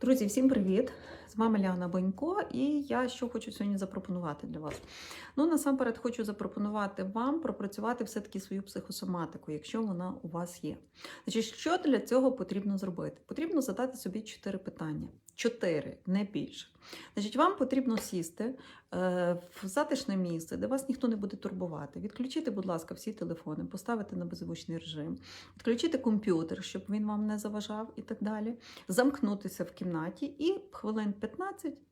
Друзі, всім привіт! З вами Ліана Бонько, і я що хочу сьогодні запропонувати для вас. Ну, насамперед, хочу запропонувати вам пропрацювати все-таки свою психосоматику, якщо вона у вас є. Значить, що для цього потрібно зробити? Потрібно задати собі чотири питання. Чотири, не більше. Значить, вам потрібно сісти е, в затишне місце, де вас ніхто не буде турбувати. Відключити, будь ласка, всі телефони, поставити на беззвучний режим, відключити комп'ютер, щоб він вам не заважав і так далі. Замкнутися в кімнаті і хвилин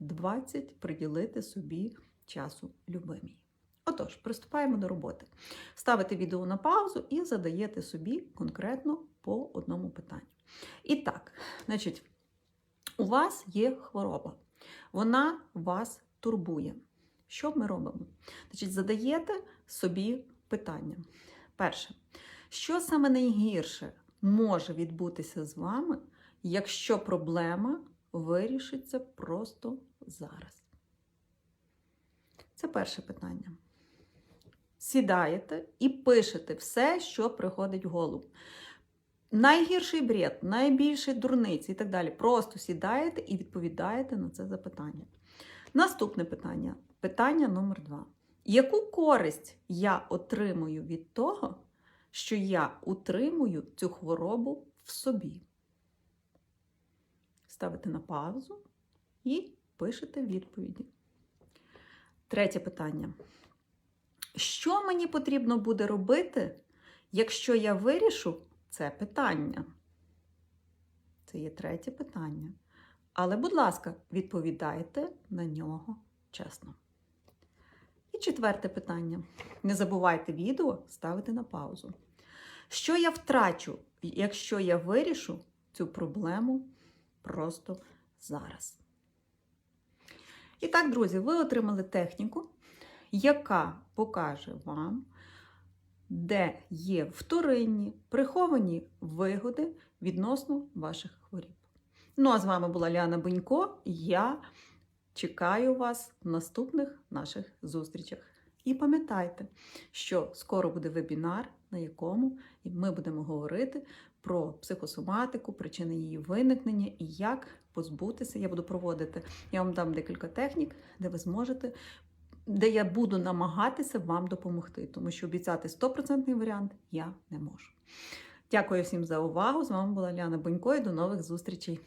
15-20 приділити собі часу любимій. Отож, приступаємо до роботи. Ставите відео на паузу і задаєте собі конкретно по одному питанню. І так, значить, у вас є хвороба, вона вас турбує. Що ми робимо? Значить, задаєте собі питання. Перше, що саме найгірше може відбутися з вами, якщо проблема вирішиться просто зараз? Це перше питання. Сідаєте і пишете все, що приходить в голову. Найгірший бред, найбільший дурниці і так далі. Просто сідаєте і відповідаєте на це запитання. Наступне питання. Питання номер два. Яку користь я отримую від того, що я утримую цю хворобу в собі? Ставите на паузу і пишете відповіді. Третє питання. Що мені потрібно буде робити, якщо я вирішу це питання? Це є третє питання. Але, будь ласка, відповідайте на нього чесно. І четверте питання. Не забувайте відео ставити на паузу. Що я втрачу, якщо я вирішу цю проблему просто зараз? І так, друзі, ви отримали техніку, яка покаже вам, де є вторинні, приховані вигоди відносно ваших хворіб. Ну, а з вами була Ліана Бенько. Я чекаю вас в наступних наших зустрічах. І пам'ятайте, що скоро буде вебінар, на якому ми будемо говорити про психосоматику, причини її виникнення і як позбутися. Я буду проводити, я вам дам декілька технік, де ви зможете, де я буду намагатися вам допомогти, тому що обіцяти 100% варіант я не можу. Дякую всім за увагу. З вами була Ляна Бонько і до нових зустрічей.